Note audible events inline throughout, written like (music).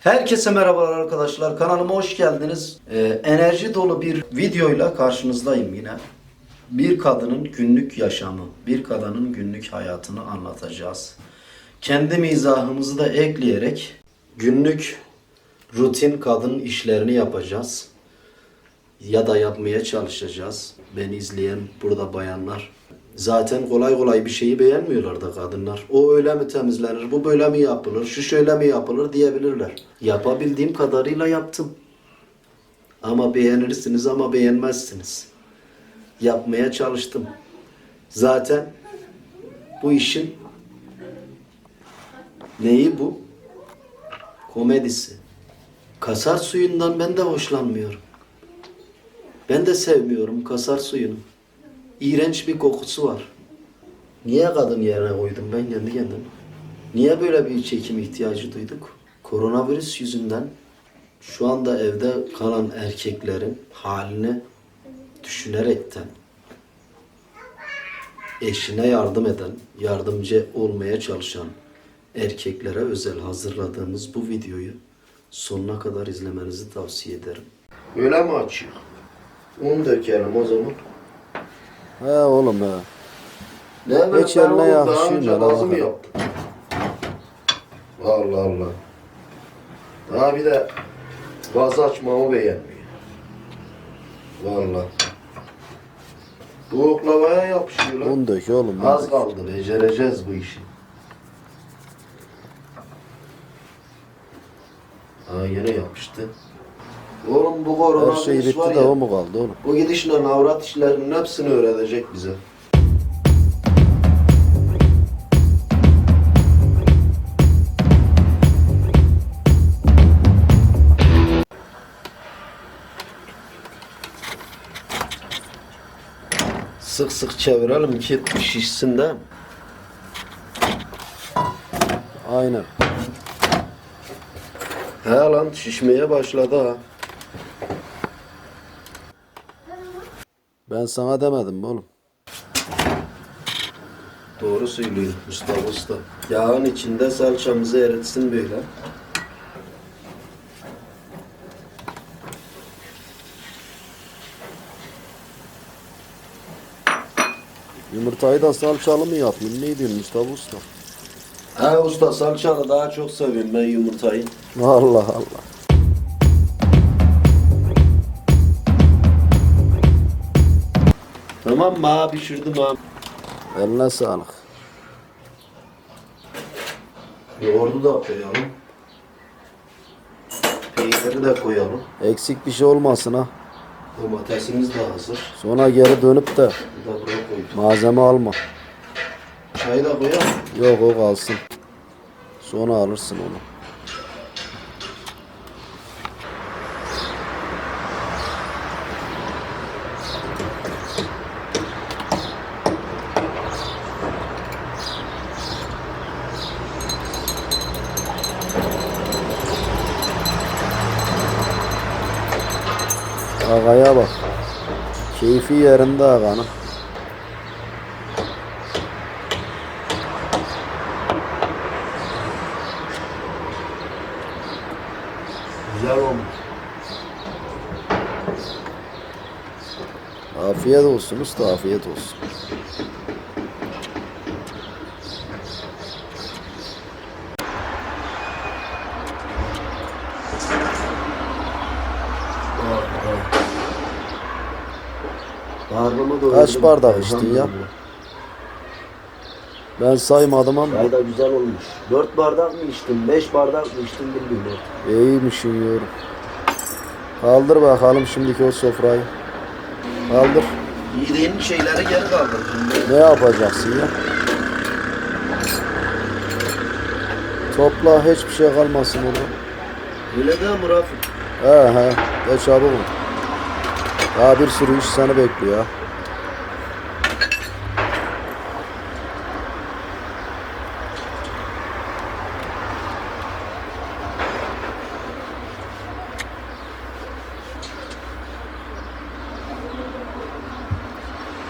Herkese merhabalar arkadaşlar. Kanalıma hoş geldiniz. Ee, enerji dolu bir videoyla karşınızdayım yine. Bir kadının günlük yaşamı, bir kadının günlük hayatını anlatacağız. Kendi mizahımızı da ekleyerek günlük rutin kadın işlerini yapacağız. Ya da yapmaya çalışacağız. Beni izleyen burada bayanlar Zaten kolay kolay bir şeyi beğenmiyorlar da kadınlar. O öyle mi temizlenir, bu böyle mi yapılır, şu şöyle mi yapılır diyebilirler. Yapabildiğim kadarıyla yaptım. Ama beğenirsiniz ama beğenmezsiniz. Yapmaya çalıştım. Zaten bu işin neyi bu? Komedisi. Kasar suyundan ben de hoşlanmıyorum. Ben de sevmiyorum kasar suyunu. İğrenç bir kokusu var. Niye kadın yerine koydum ben kendi kendime? Niye böyle bir çekim ihtiyacı duyduk? Koronavirüs yüzünden şu anda evde kalan erkeklerin halini düşünerekten eşine yardım eden, yardımcı olmaya çalışan erkeklere özel hazırladığımız bu videoyu sonuna kadar izlemenizi tavsiye ederim. Öyle mi açıyor? Un dökelim o zaman. He oğlum he. Ne Hiç daha yakışıyor mu? lazım Bakalım. yaptım. Allah Allah. Daha bir de gaz açmamı beğenmiyor. Vallahi. Bu oklavaya yapışıyor lan. Un dök oğlum. Az dök. kaldı becereceğiz bu işi. Aa yine yapıştı. Oğlum bu korona Her şey virüs var bitti de ya, o mu kaldı oğlum? Bu gidişle avrat işlerinin hepsini öğretecek bize. Sık sık çevirelim ki şişsin de. Aynen. He lan şişmeye başladı ha. Ben sana demedim mi oğlum? Doğru söylüyor Mustafa Usta. Yağın içinde salçamızı eritsin böyle. Yumurtayı da salçalı mı yapayım? Ne diyorsun Mustafa Usta? He usta salçalı daha çok seviyorum ben yumurtayı. Allah Allah. Tamam mı abi pişirdim abi. Eline sağlık. Yoğurdu da koyalım. Peyniri de koyalım. Eksik bir şey olmasın ha. Domatesimiz de hazır. Sonra geri dönüp de buraya malzeme alma. Çayı da koyalım. Yok o kalsın. Sonra alırsın onu. Ağaya bak. Keyfi yerinde ağanın. Güzel olmuş. Afiyet olsun usta afiyet olsun. Doyurdum. Kaç bardak içtin ya? Ben saymadım ama Çay da güzel olmuş. Dört bardak mı içtin, beş bardak mı içtin bilmiyorum. iyiymişsin yorum. Kaldır bakalım şimdiki o sofrayı. Kaldır. Yediğin şeyleri geri kaldır. Ne yapacaksın ya? Topla hiçbir şey kalmasın orada. Öyle de Murafik. He he. De çabuk ol. Daha bir sürü iş seni bekliyor ha.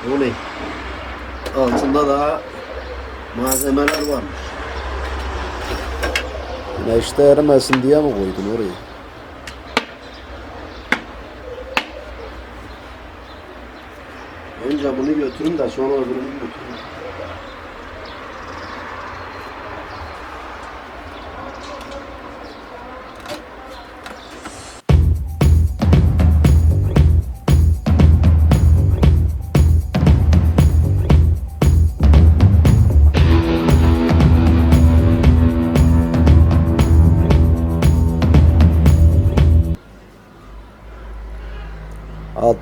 Bu ne? Altında daha malzemeler varmış. Meşte erimesin diye mi koydun orayı? Önce bunu götürün de sonra öbürünü götürün.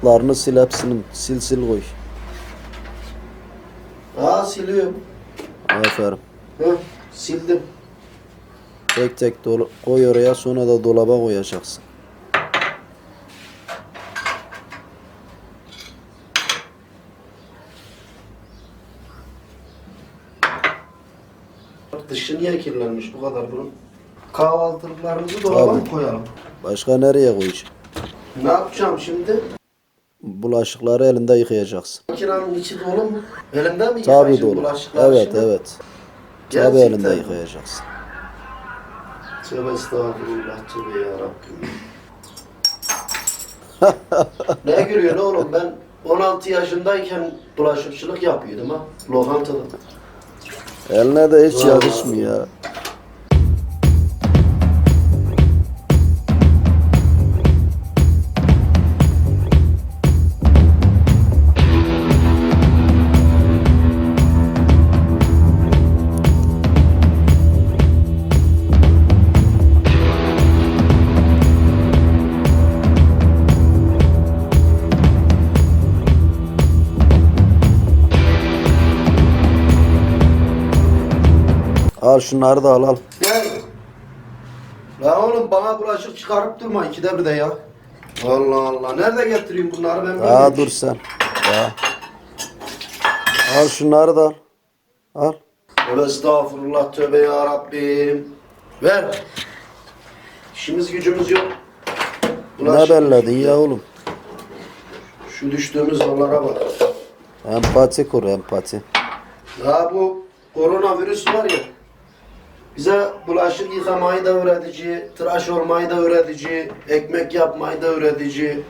Altlarını sil hepsini sil sil koy. Aa siliyorum. Aferin. Heh, sildim. Tek tek dolu- koy oraya sonra da dolaba koyacaksın. Dışı niye kirlenmiş bu kadar bunun? Kahvaltılıklarımızı dolaba mı Tabii. koyalım? Başka nereye koyacaksın? Ne yapacağım şimdi? Bulaşıkları elinde yıkayacaksın. Makinenin içi dolu mu? Elimde mi Tabii dolu. bulaşıkları Evet şimdi? evet. Tabii Gerçekten elinde mi? yıkayacaksın. Tövbe estağfurullah tövbe yarabbim. (laughs) ne gülüyorsun oğlum ben 16 yaşındayken bulaşıkçılık yapıyordum ha. Lokantada. Eline de hiç Vay. yakışmıyor. Al şunları da al al. Gel. La oğlum bana bulaşık çıkarıp durma ikide bir de ya. Allah Allah. Nerede getireyim bunları ben bilmiyorum. dur sen. Daha. Al şunları da al. Al. Estağfurullah tövbe ya Rabbim. Ver. İşimiz gücümüz yok. Ne belledin ya oğlum? Şu düştüğümüz yollara bak. Empati kur empati. Ya bu koronavirüs var ya. Bize bulaşık yıkamayı da öğretici, tıraş olmayı da öğretici, ekmek yapmayı da öğretici.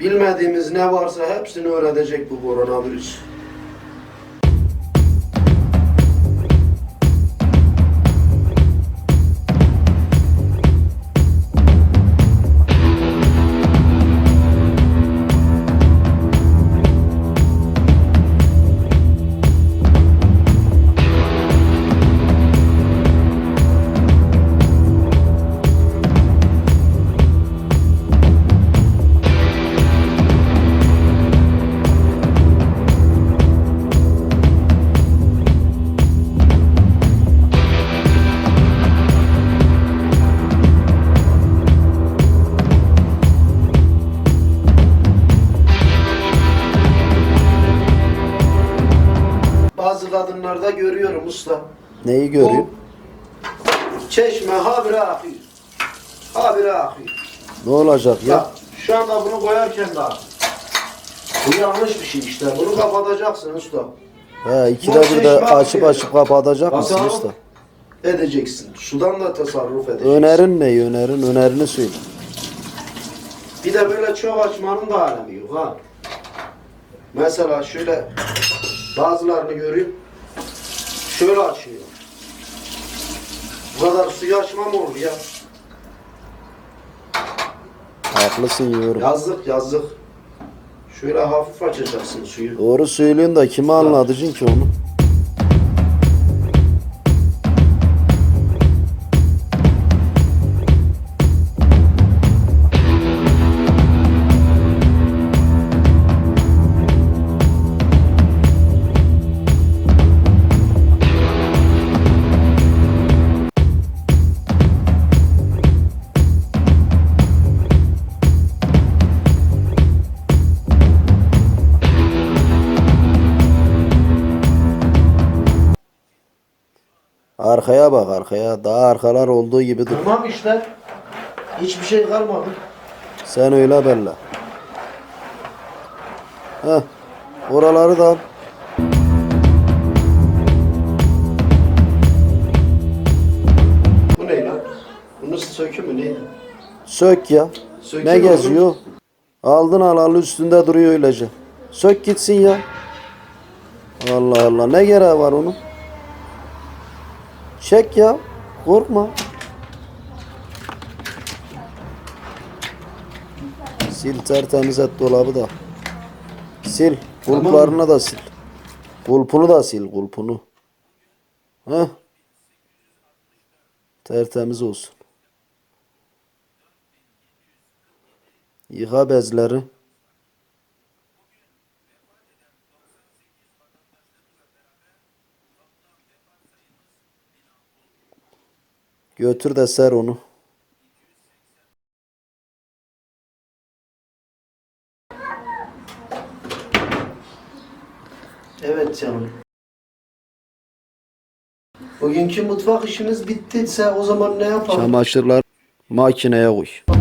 Bilmediğimiz ne varsa hepsini öğretecek bu koronavirüs. Neyi görüyorsun? Bu Çeşme habire akıyor. Habire akıyor. Ne olacak ya? Ya şu anda bunu koyarken daha. Bu yanlış bir şey işte. Bunu kapatacaksın usta. He, ikide bir de açıp açıp kapatacak mısın usta? Edeceksin. Sudan da tasarruf edeceksin. Önerin ne önerin? Önerini söyle. Bir de böyle çok açmanın da alemi yok ha. Mesela şöyle bazılarını göreyim. Şöyle açıyor. Bu kadar suyu açmam olur ya. Haklısın yorum. Yazık yazık. Şöyle hafif açacaksın suyu. Doğru söylüyorsun da kime anlatacaksın ki onu? Arkaya bak arkaya. Daha arkalar olduğu gibi dur. Tamam işte. Hiçbir şey kalmadı. Sen öyle belli. Heh. Oraları da al. sökü mü neydi? Sök ya. Sökü ne geziyor? Aldın alalı üstünde duruyor öylece. Sök gitsin ya. Allah Allah ne gereği var onun? Çek ya. Korkma. Sil tertemiz et dolabı da. Sil. Kulplarını da sil. Kulpunu da sil kulpunu. Heh. Tertemiz olsun. Yıka bezleri. Götür de ser onu. Evet canım. Bugünkü mutfak işimiz bittiyse o zaman ne yapalım? Çamaşırlar makineye koy.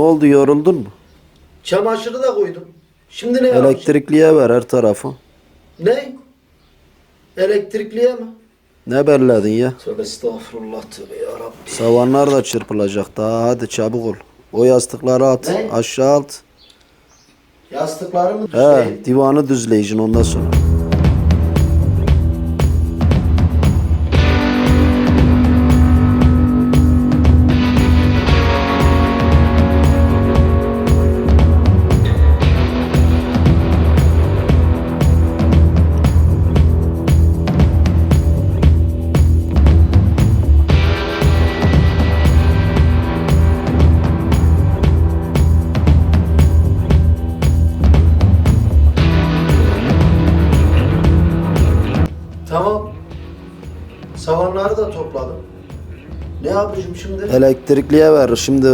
Oldu yoruldun mu? Çamaşırı da koydum. Şimdi ne yapacağım? Elektrikliye ver her tarafı. Ne? Elektrikliye mi? Ne belledin ya? Tövbe estağfurullah tövbe yarabbim. Savanlar da çırpılacak daha hadi çabuk ol. O yastıkları at Ne? aşağı alt. Yastıkları mı He divanı düzleyeceksin ondan sonra. Elektrikliye ver şimdi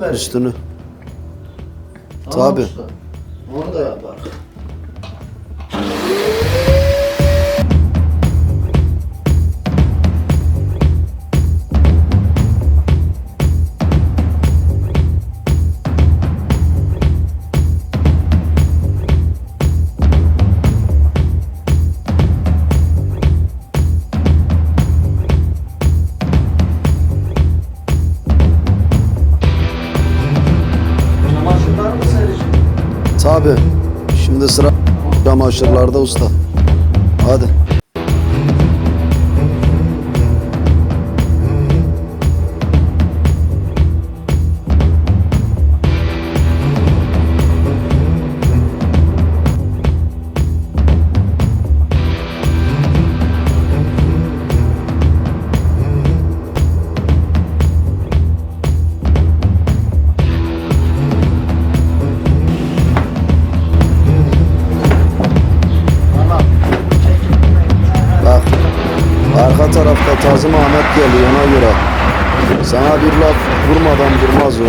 ver? üstünü. Usta. Onu da yapar. Tabi. Şimdi sıra çamaşırlarda usta. Hadi. Tarafta Tazım Ahmet geliyor ona göre. Sana bir laf vurmadan durmaz o.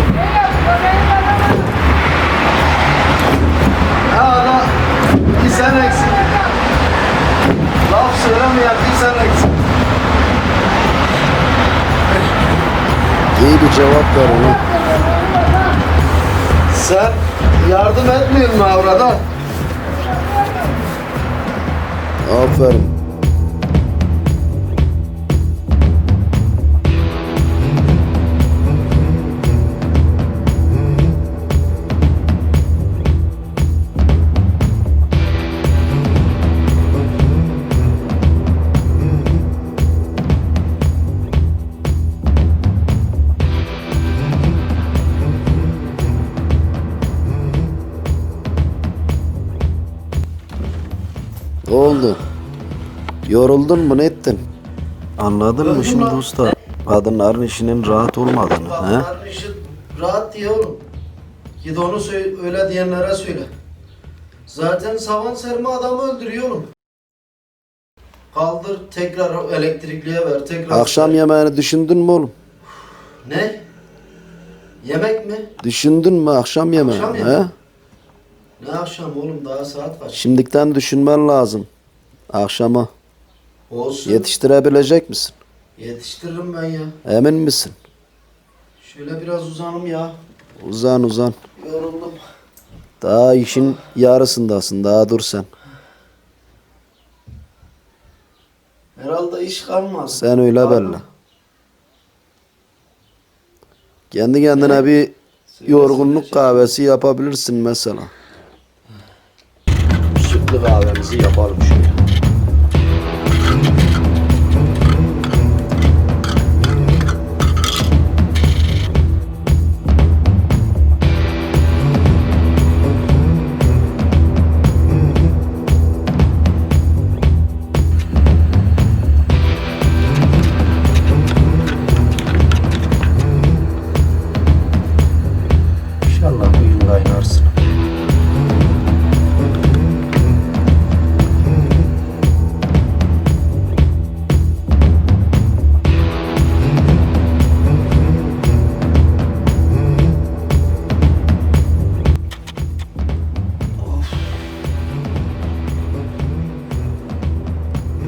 Ya ana bir sen eksik. Laf söylemeyen bir sen eksik. İyi bir cevap ver ona. Sen yardım etmiyorsun mu avrada? Aferin. Oldu? Yoruldun mu ne ettin? Anladın mı şimdi usta? Kadınların işinin rahat olmadığını. He? Kadınların işi rahat diye oğlum. Git onu söyle, öyle diyenlere söyle. Zaten savan serme adamı öldürüyor oğlum. Kaldır tekrar elektrikliye ver tekrar. Akşam yemeğini düşündün mü oğlum? Ne? Yemek mi? Düşündün mü akşam yemeği? Akşam He? Ne akşam oğlum daha saat kaç? Şimdikten düşünmen lazım. Akşama Olsun. yetiştirebilecek misin? Yetiştiririm ben ya. Emin misin? Şöyle biraz uzanım ya. Uzan uzan. Yoruldum. Daha işin yarısındasın. Daha dur sen. Herhalde iş kalmaz. Sen öyle mı? belli. Kendi kendine bir yorgunluk kahvesi yapabilirsin mesela. Sütlü kahvemizi yapalım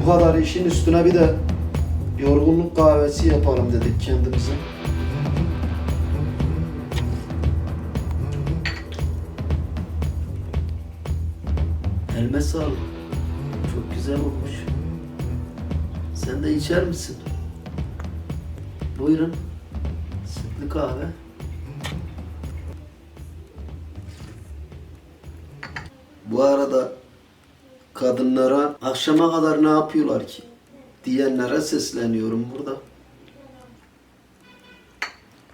Bu kadar işin üstüne bir de yorgunluk kahvesi yapalım dedik kendimize. Elme sağlık. Çok güzel olmuş. Sen de içer misin? Buyurun. Sütlü kahve. Bu arada kadınlara akşama kadar ne yapıyorlar ki? Diyenlere sesleniyorum burada.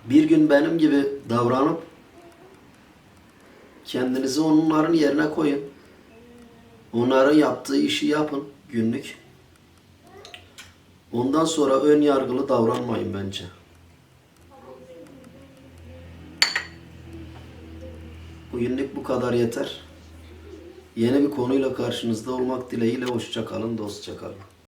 Bir gün benim gibi davranıp kendinizi onların yerine koyun. Onların yaptığı işi yapın günlük. Ondan sonra ön yargılı davranmayın bence. Bugünlük bu kadar yeter. Yeni bir konuyla karşınızda olmak dileğiyle hoşça kalın, dostça kalın.